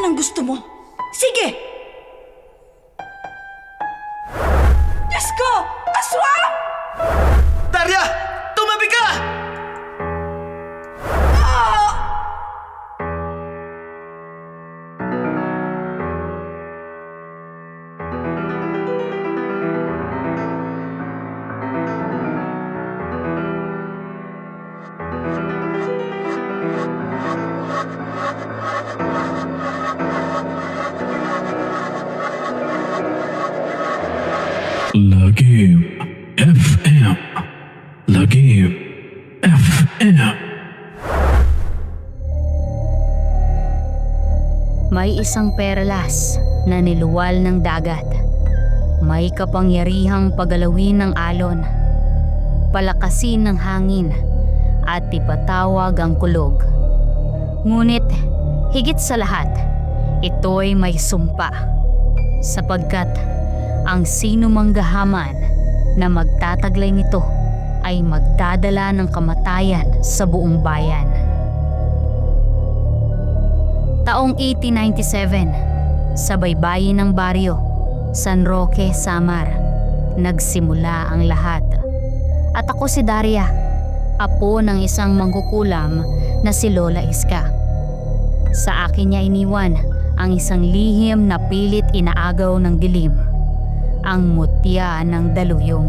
yan ang gusto mo? Sige! Isang perlas na niluwal ng dagat. May kapangyarihang pagalawin ng alon, palakasin ng hangin, at ipatawag ang kulog. Ngunit, higit sa lahat, ito'y may sumpa. Sapagkat, ang sino mang gahaman na magtataglay nito ay magdadala ng kamatayan sa buong bayan. Taong 1897, sa baybayin ng baryo, San Roque, Samar, nagsimula ang lahat. At ako si Daria, apo ng isang mangkukulam na si Lola Iska. Sa akin niya iniwan ang isang lihim na pilit inaagaw ng dilim, ang mutya ng daluyong.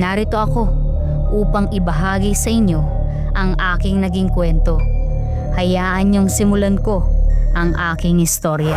Narito ako upang ibahagi sa inyo ang aking naging kwento. Hayaan niyong simulan ko ang aking istorya.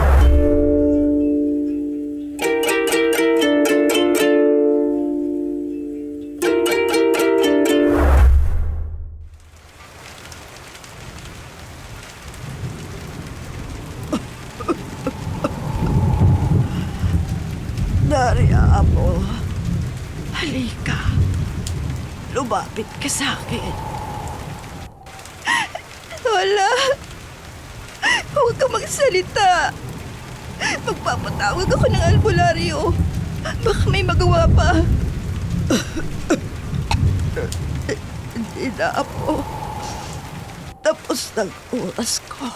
Oras ko.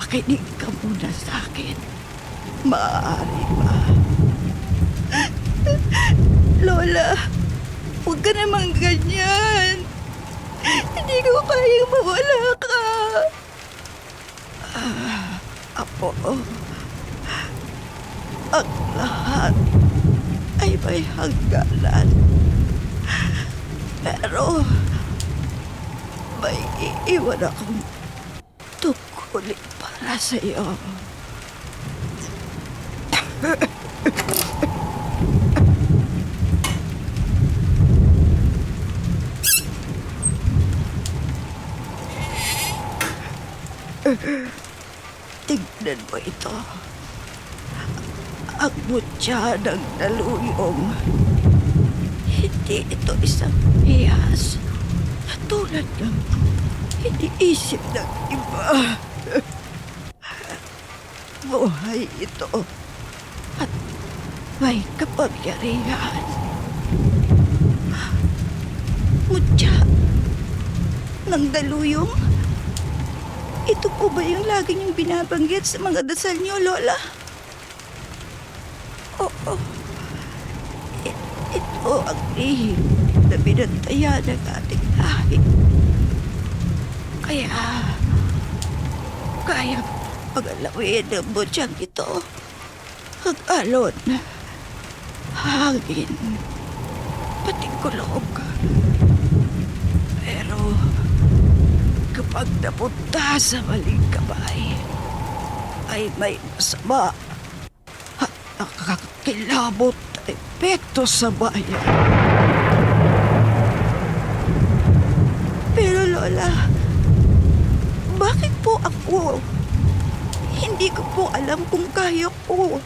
Makinig ka muna sa akin. Maaari ba? Lola, huwag ka namang ganyan. Hindi ko kayang mawala ka. Ah, apo, ang lahat ay may hangganan. Pero may iiwan akong tungkulin para sa'yo. Tignan mo ito. Ang mutya ng daluyong. Hindi ito isang hiyas. Tulad ng iniisip ng iba. Buhay ito. At may kapangyarihan. Mutya ng daluyong? Ito po ba yung lagi niyong binabanggit sa mga dasal niyo, Lola? Oo. I- ito ang lihim na binantaya ng ating lahi. Kaya, kaya pagalawin ng budyang ito. Ang alon, hangin, pati kulog. Pero, kapag napunta sa maling kamay, ay may masama at nakakakilabot na epekto sa bayan. Pero Lola, bakit po ako? Hindi ko po alam kung kaya ko.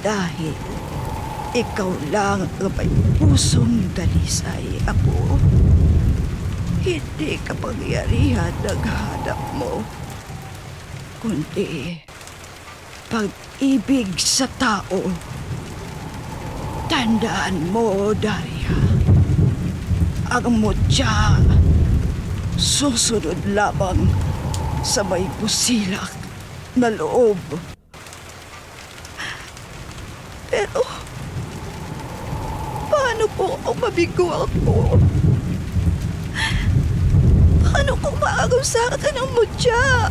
Dahil ikaw lang ang may pusong dalisay, Apo. Hindi kapangyarihan ng hanap mo. Kundi pag-ibig sa tao. Tandaan mo, Daria. Ang mutya susunod lamang sa may busilak na loob. Pero, paano po kung mabigo ako? Paano kung maagaw sa akin ang mutya?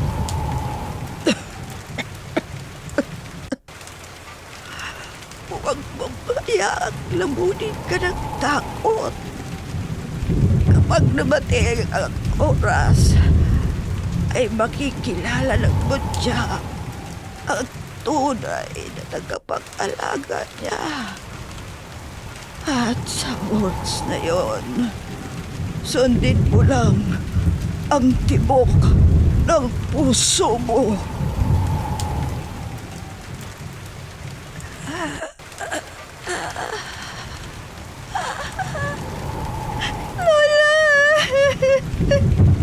Huwag mong hayaang lamunin ka ng takot. Kapag namatay ang oras, ay makikilala ng mutya ang tunay na tagapag-alaga niya. At sa oras na yon, sundin mo lang ang tibok ng puso mo.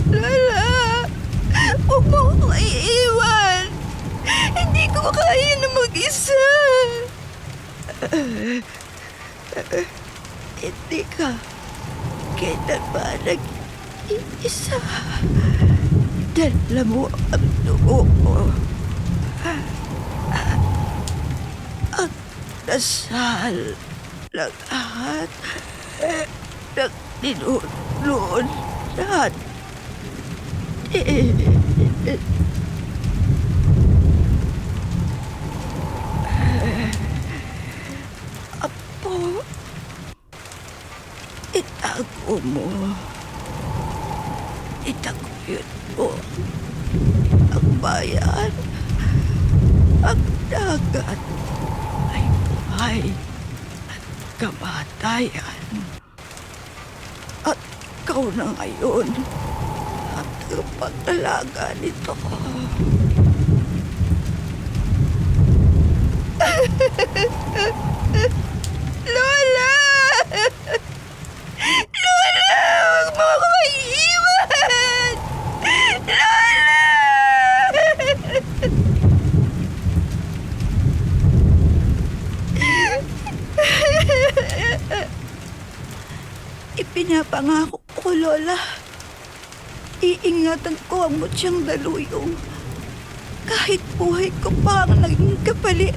Lola! Huwag mo akong iiwan! Hindi ko kaya na mag-isa! Hindi ka kailanman nag-iisa. Dala mo ang dugo mo. Ang dasal ng lahat ng ninunood lahat. Apo, itago mo. Itaguyod mo ang bayan. Ang dagat ay buhay at kamatayan. At ikaw na ngayon at pag-alaga nito. Lola! Maiiwan! Lola! Ipinapangako ko, Lola. Iingatan ko ang mutyang daluyong. Kahit buhay ko pa ang naging kapalit.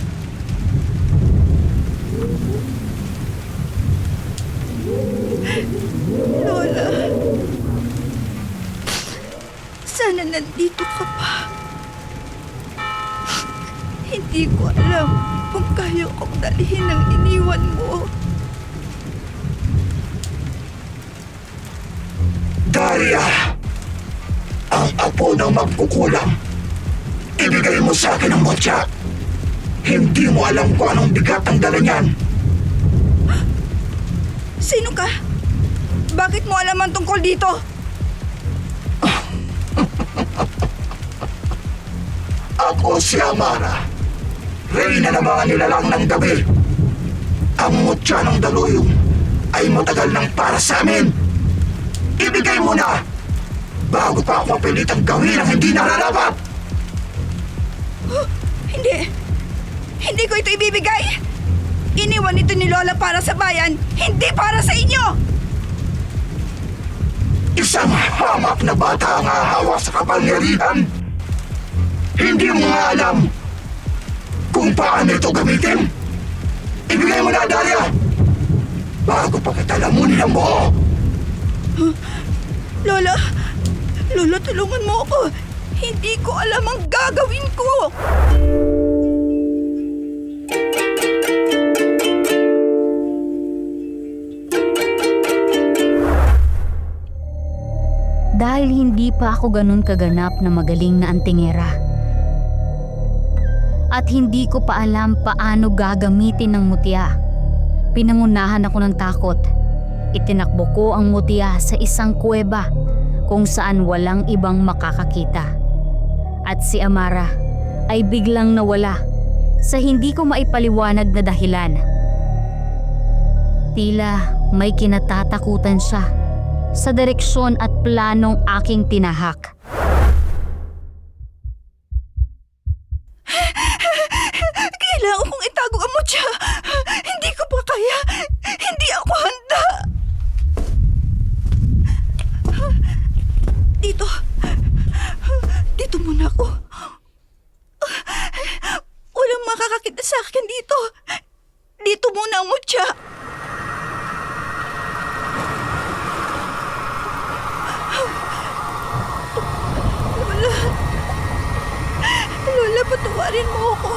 Lola. Sana nandito ka pa. Hindi ko alam kung kaya kong dalhin ang iniwan mo. Daria! Ang apo ng magkukulam. Ibigay mo sa akin ang motya. Hindi mo alam kung anong bigat ang dala niyan. Sino ka? Bakit mo alam ang tungkol dito? Ako si Amara. Reyna ng mga nilalang ng gabi. Ang mutya ng daluyong ay matagal nang para sa amin. Ibigay mo na! Bago pa ako pilitang gawin ang hindi nararapat! Hindi. Hindi ko ito ibibigay. Iniwan ito ni Lola para sa bayan, hindi para sa inyo. Isang hamak na bata ang hahawa sa kapangyarihan. Hindi mo nga alam kung paano ito gamitin. Ibigay mo na, Daria! Bago pa kita lamunin ang buo. Lola, Lola, tulungan mo ako. Hindi ko alam ang gagawin ko. Dahil hindi pa ako ganun kaganap na magaling na antingera. At hindi ko pa alam paano gagamitin ng mutya. Pinangunahan ako ng takot. Itinakbo ko ang mutya sa isang kuweba kung saan walang ibang makakakita. At si Amara ay biglang nawala sa hindi ko maipaliwanag na dahilan. Tila may kinatatakutan siya sa direksyon at planong aking tinahak. Kailangan kong itago ang mutya. Hindi ko pa kaya. Hindi ako handa. sa akin dito. Dito muna ang mutya. Lola. Lola, patawarin mo ako.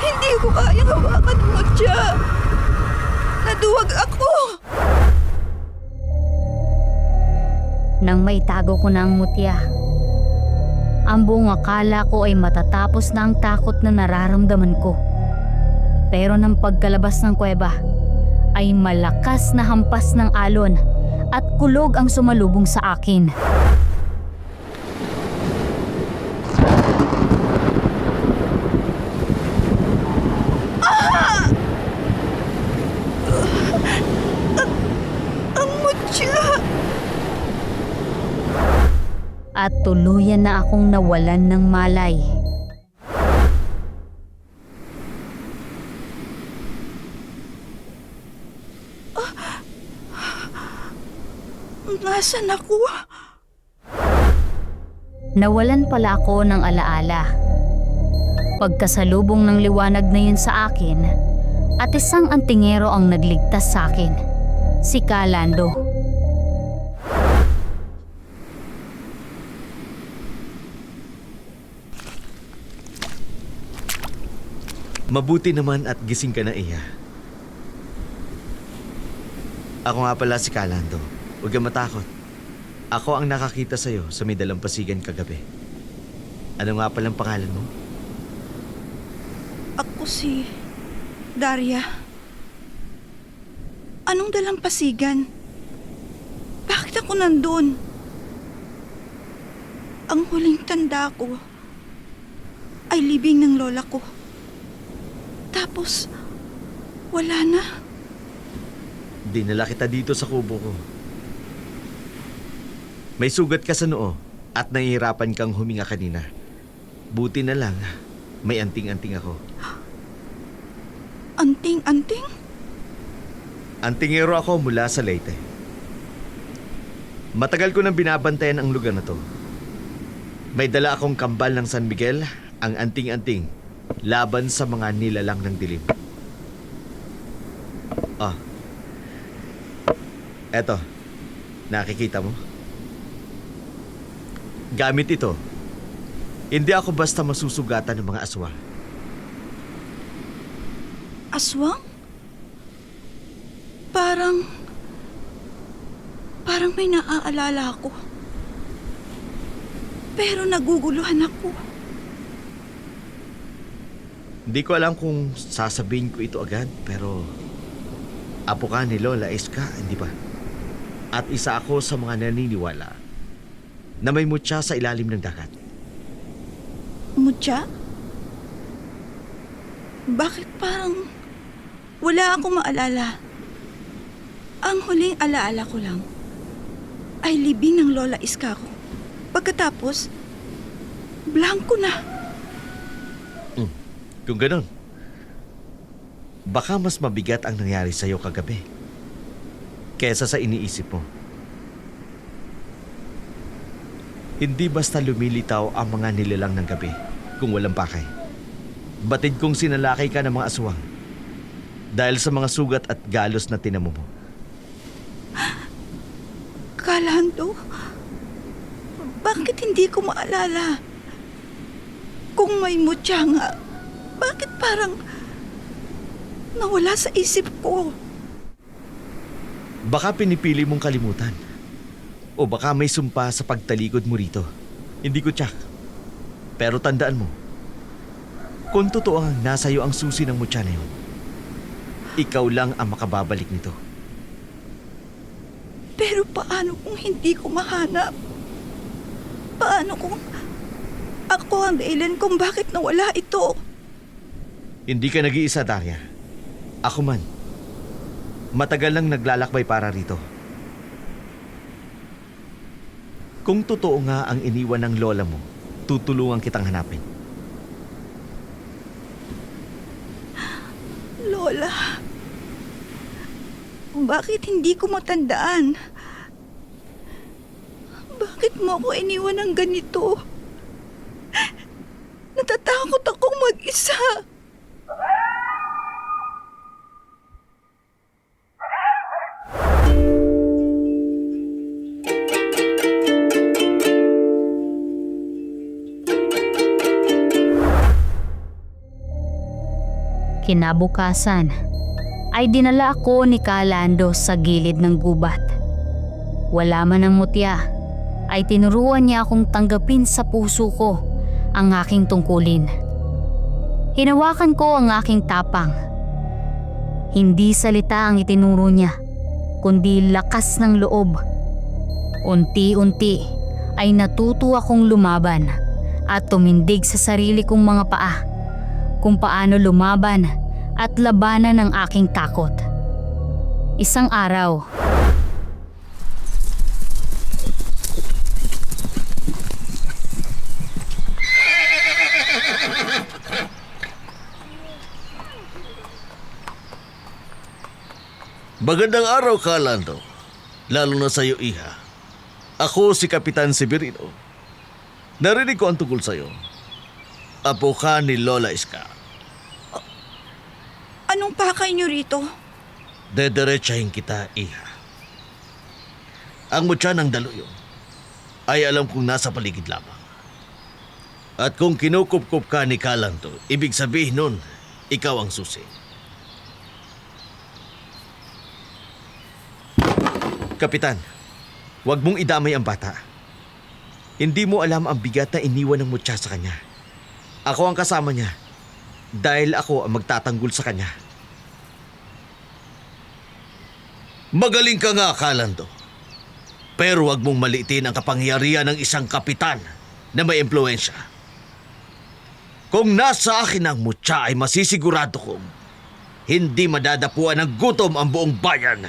Hindi ko kayang hawakan ang mutya. Naduwag ako. Nang maitago ko na ang mutya. Ang buong akala ko ay matatapos na ang takot na nararamdaman ko. Pero nang pagkalabas ng kuweba, ay malakas na hampas ng alon at kulog ang sumalubong sa akin. Ang mutya. At tuluyan na akong nawalan ng malay. Nasaan ako? Nawalan pala ako ng alaala. Pagkasalubong ng liwanag na yun sa akin, at isang antingero ang nagligtas sa akin, si Kalando. Mabuti naman at gising ka na, Iya. Ako nga pala si Kalando. Huwag kang matakot. Ako ang nakakita sa'yo sa may dalampasigan kagabi. Ano nga palang pangalan mo? Ako si Daria. Anong dalampasigan? Bakit ako nandun? Ang huling tanda ko ay libing ng lola ko. Tapos, wala na. Dinala kita dito sa kubo ko. May sugat ka sa noo at nahihirapan kang huminga kanina. Buti na lang, may anting-anting ako. Anting-anting? Antingero ako mula sa Leyte. Matagal ko nang binabantayan ang lugar na to. May dala akong kambal ng San Miguel, ang anting-anting, laban sa mga nilalang ng dilim. Ah. Eto, nakikita mo? Gamit ito, hindi ako basta masusugatan ng mga aswang. Aswang? Parang... Parang may naaalala ako. Pero naguguluhan ako. Hindi ko alam kung sasabihin ko ito agad, pero... Apo ka ni Lola Iska, hindi ba? At isa ako sa mga naniniwala na may mutya sa ilalim ng dagat. Mutya? Bakit parang wala akong maalala? Ang huling alaala ko lang ay libing ng Lola Iska ko. Pagkatapos, blanco na. Kung ganun, baka mas mabigat ang nangyari sa'yo kagabi kesa sa iniisip mo. Hindi basta lumilitaw ang mga nilalang ng gabi kung walang pakay. Batid kong sinalakay ka ng mga aswang dahil sa mga sugat at galos na tinamo mo. Kalando, bakit hindi ko maalala? Kung may mutya nga, bakit parang nawala sa isip ko? Baka pinipili mong kalimutan. O baka may sumpa sa pagtalikod mo rito. Hindi ko tsak. Pero tandaan mo, kung totoo ang nasa iyo ang susi ng mutya na yun, ikaw lang ang makababalik nito. Pero paano kung hindi ko mahanap? Paano kung ako ang dahilan kung bakit nawala ito? Hindi ka nag-iisa, Daria. Ako man. Matagal lang naglalakbay para rito. Kung totoo nga ang iniwan ng lola mo, tutulungan kitang hanapin. Lola, bakit hindi ko matandaan? Bakit mo ako iniwan ng ganito? Na Natatakot akong mag-isa. Kinabukasan ay dinala ako ni Kalando sa gilid ng gubat. Wala man ang mutya, ay tinuruan niya akong tanggapin sa puso ko ang aking tungkulin. Hinawakan ko ang aking tapang. Hindi salita ang itinuro niya, kundi lakas ng loob. Unti-unti ay natuto akong lumaban at tumindig sa sarili kong mga paa kung paano lumaban at labanan ang aking takot. Isang araw, Magandang araw, Kalando. Lalo na sa'yo, Iha. Ako si Kapitan Severino. Narinig ko ang tungkol sa'yo. Apo ka ni Lola Iska. Anong pakay niyo rito? Dederechahin kita, Iha. Ang mutya ng daluyo ay alam kong nasa paligid lamang. At kung kinukup-kup ka ni Kalanto, ibig sabihin nun, ikaw ang susi. Kapitan, huwag mong idamay ang bata. Hindi mo alam ang bigat na iniwan ng mutya sa kanya. Ako ang kasama niya dahil ako ang magtatanggol sa kanya. Magaling ka nga, Kalando. Pero wag mong maliitin ang kapangyarihan ng isang kapitan na may impluensya. Kung nasa akin ang mutya ay masisigurado kong hindi madadapuan ng gutom ang buong bayan.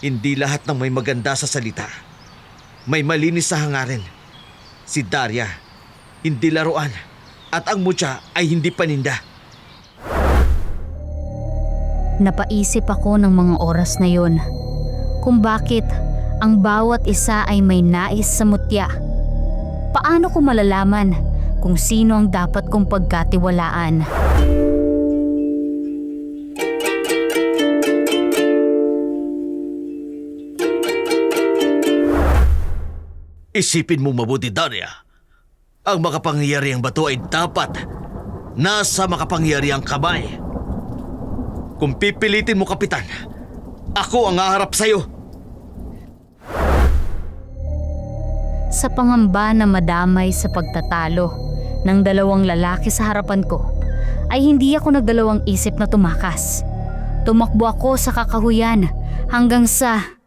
Hindi lahat ng may maganda sa salita. May malinis sa hangarin. Si Daria, hindi laruan. At ang mutya ay hindi paninda. napaisip ako ng mga oras na yon kung bakit ang bawat isa ay may nais sa mutya. Paano ko malalaman kung sino ang dapat kong pagkatiwalaan? Isipin mo mabuti, Daria. Ang makapangyarihang bato ay dapat nasa makapangyarihang kamay. Kung pipilitin mo, Kapitan, ako ang haharap sa'yo. Sa pangamba na madamay sa pagtatalo ng dalawang lalaki sa harapan ko, ay hindi ako nagdalawang isip na tumakas. Tumakbo ako sa kakahuyan hanggang sa...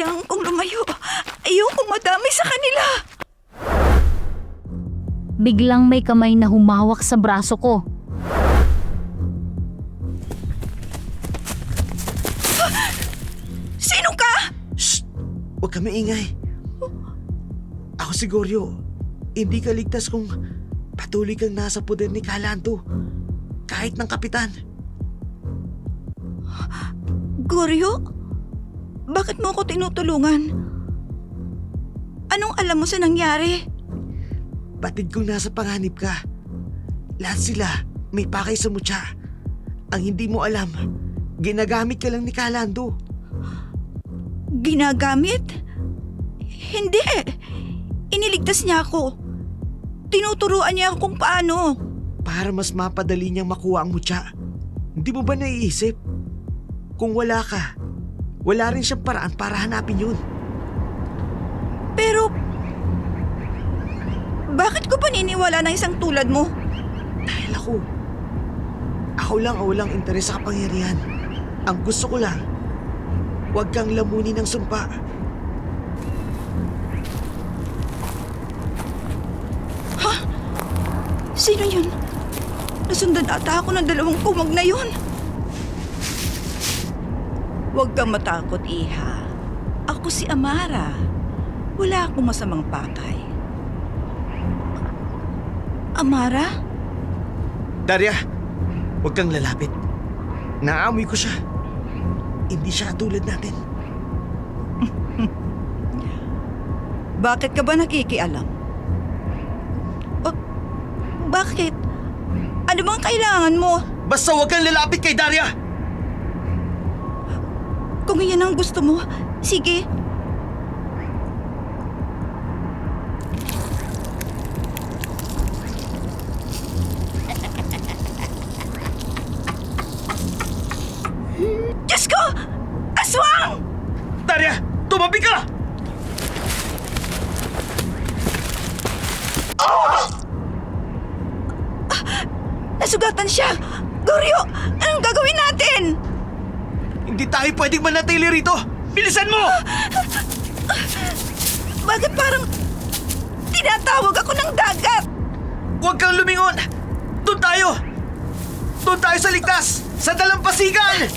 Kailangan kong lumayo. Ayokong madamay sa kanila. Biglang may kamay na humawak sa braso ko. Sino ka? Shh! Huwag ka maingay. Ako si Goryo. Hindi ka ligtas kung patuloy kang nasa poder ni Kalanto. Kahit ng Kapitan. Goryo? Bakit mo ako tinutulungan? Anong alam mo sa nangyari? Batid kong nasa panganib ka. Lahat sila may pakay sa mutya. Ang hindi mo alam, ginagamit ka lang ni Kalando. Ginagamit? Hindi. Iniligtas niya ako. Tinuturuan niya ako kung paano. Para mas mapadali niyang makuha ang mutya. Hindi mo ba naiisip? Kung wala ka, wala rin siyang paraan para hanapin yun. Pero... Bakit ko paniniwala ng isang tulad mo? Dahil ako, ako lang ang walang interes sa kapangyarihan. Ang gusto ko lang, huwag kang lamunin ng sumpa. Sino yun? Nasundan ata ako ng dalawang kumag na yun. Huwag kang matakot, Iha. Ako si Amara. Wala akong masamang pakay. Amara? Darya, huwag kang lalapit. Naamoy ko siya. Hindi siya tulad natin. Bakit ka ba nakikialam? O, bakit? Ano bang kailangan mo? Basta huwag kang lalapit kay Daria! Kung iyan ang gusto mo, sige. Diyos ko! Aswang! Daria! Tumabi ka! Nasugatan siya! Goryo! Anong gagawin natin? Hindi tayo pwedeng manatili rito! Bilisan mo! Bakit parang tinatawag ako ng dagat? Huwag kang lumingon! Doon tayo! Doon tayo sa ligtas! Sa dalampasigan!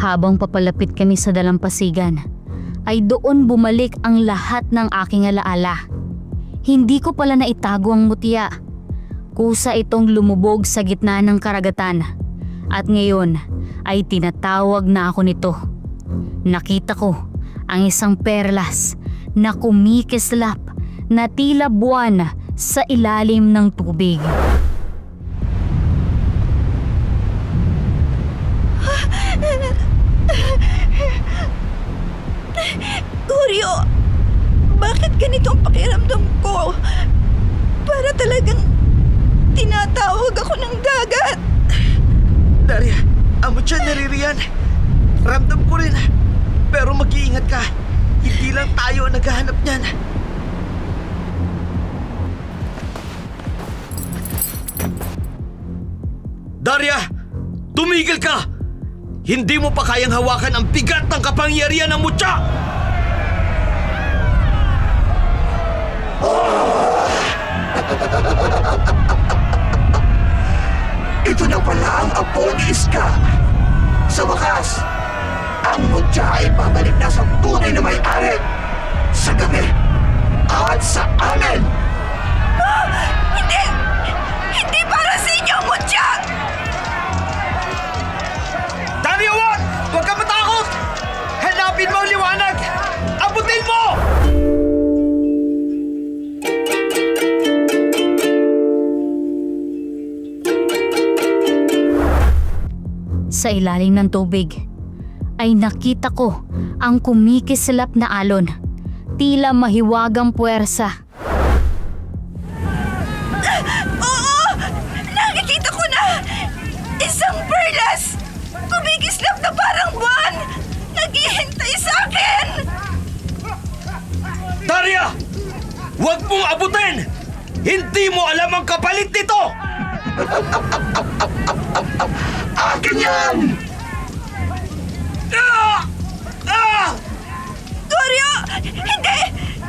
Habang papalapit kami sa dalampasigan, ay doon bumalik ang lahat ng aking alaala. Hindi ko pala naitago ang mutya. Kusa itong lumubog sa gitna ng karagatan. At ngayon ay tinatawag na ako nito. Nakita ko ang isang perlas na kumikislap na tila buwan sa ilalim ng tubig. Goryo! Bakit ganito ang pakiramdam ko? Para talagang tinatawag ako ng dagat. Daria, amo siya naririyan. Ramdam ko rin. Pero mag-iingat ka. Hindi lang tayo ang naghahanap niyan. Daria! Tumigil ka! Hindi mo pa kayang hawakan ang bigat ng kapangyarihan ng mutya! Ito na pala ang apo ni. Sa wakas, ang mutya ay babalik na sa tunay na may-ari. Sa gabi at sa amin. Hindi! Hindi Sa ilalim ng tubig ay nakita ko ang kumikislap na alon. Tila mahiwagang puwersa. Oo! Nakikita ko na! Isang perlas! Kumikislap na parang buwan! Naghihintay sa akin! Daria! Huwag mong abutin! Hindi mo alam ang kapalit nito! Akin yan! Ah! Ah! Goryo! Hindi!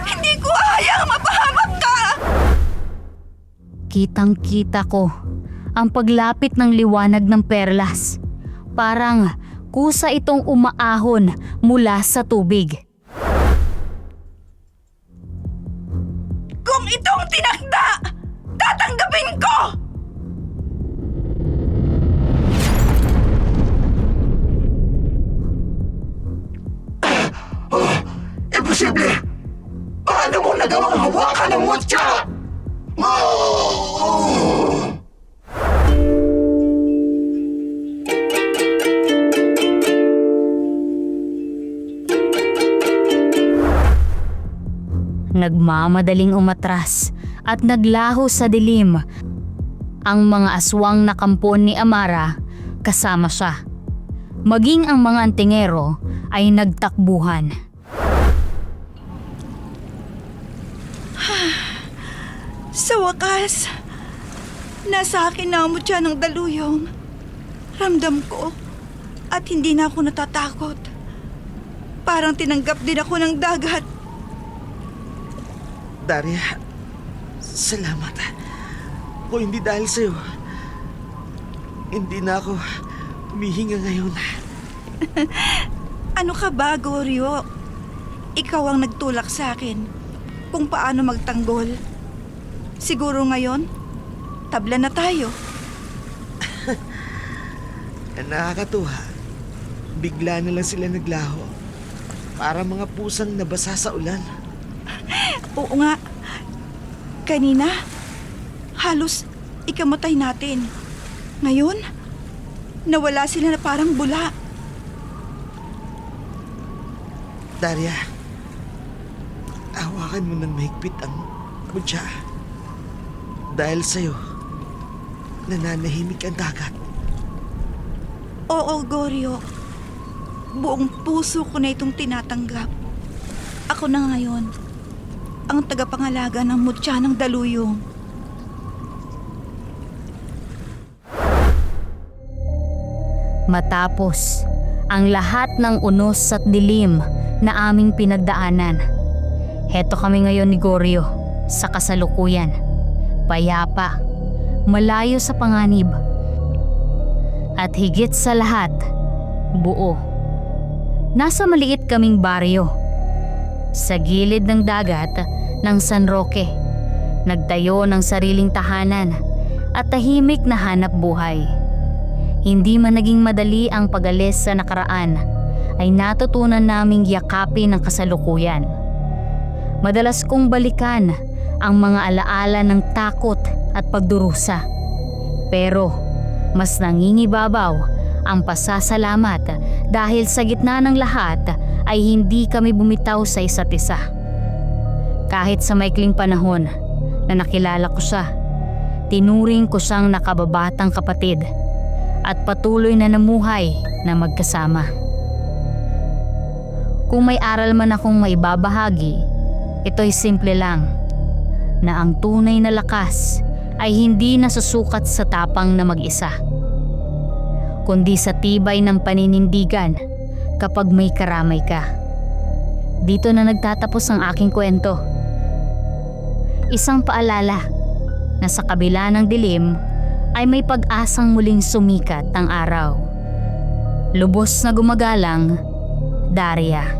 Hindi ko hayang mapahamak ka! Kitang-kita ko ang paglapit ng liwanag ng perlas. Parang kusa itong umaahon mula sa tubig. Nagmamadaling umatras at naglaho sa dilim ang mga aswang na kampon ni Amara kasama siya. Maging ang mga antingero ay nagtakbuhan. Sa wakas, nasa akin na ang mutya ng daluyong. Ramdam ko at hindi na ako natatakot. Parang tinanggap din ako ng dagat. Daria, salamat. Kung hindi dahil sa'yo, hindi na ako humihinga ngayon. Ano ka ba, Goryo? Ikaw ang nagtulak sa akin. kung paano magtanggol. Siguro ngayon, tabla na tayo. Nakakatuwa. Bigla na lang sila naglaho. Para mga pusang nabasa sa ulan. Oo nga. Kanina, halos ikamatay natin. Ngayon, nawala sila na parang bula. Daria, hawakan mo ng mahigpit ang mutya. Dahil sa'yo, nananahimik ang dagat. Oo, Goryo. Buong puso ko na itong tinatanggap. Ako na ngayon, ang tagapangalaga ng mutya ng daluyong. Matapos ang lahat ng unos at dilim na aming pinagdaanan. Heto kami ngayon ni Goryo sa kasalukuyan. Payapa, malayo sa panganib. At higit sa lahat, buo. Nasa maliit kaming baryo. Sa gilid ng dagat ng San Roque. Nagtayo ng sariling tahanan at tahimik na hanap buhay. Hindi man naging madali ang pagalis sa nakaraan, ay natutunan naming yakapin ang kasalukuyan. Madalas kong balikan ang mga alaala ng takot at pagdurusa. Pero mas nangingibabaw ang pasasalamat dahil sa gitna ng lahat ay hindi kami bumitaw sa isa't isa. Kahit sa maikling panahon na nakilala ko siya, tinuring ko siyang nakababatang kapatid at patuloy na namuhay na magkasama. Kung may aral man akong maibabahagi, ito'y simple lang na ang tunay na lakas ay hindi nasusukat sa tapang na mag-isa, kundi sa tibay ng paninindigan kapag may karamay ka. Dito na nagtatapos ang aking kwento. Isang paalala na sa kabila ng dilim ay may pag-asang muling sumikat ang araw. Lubos na gumagalang, Daria.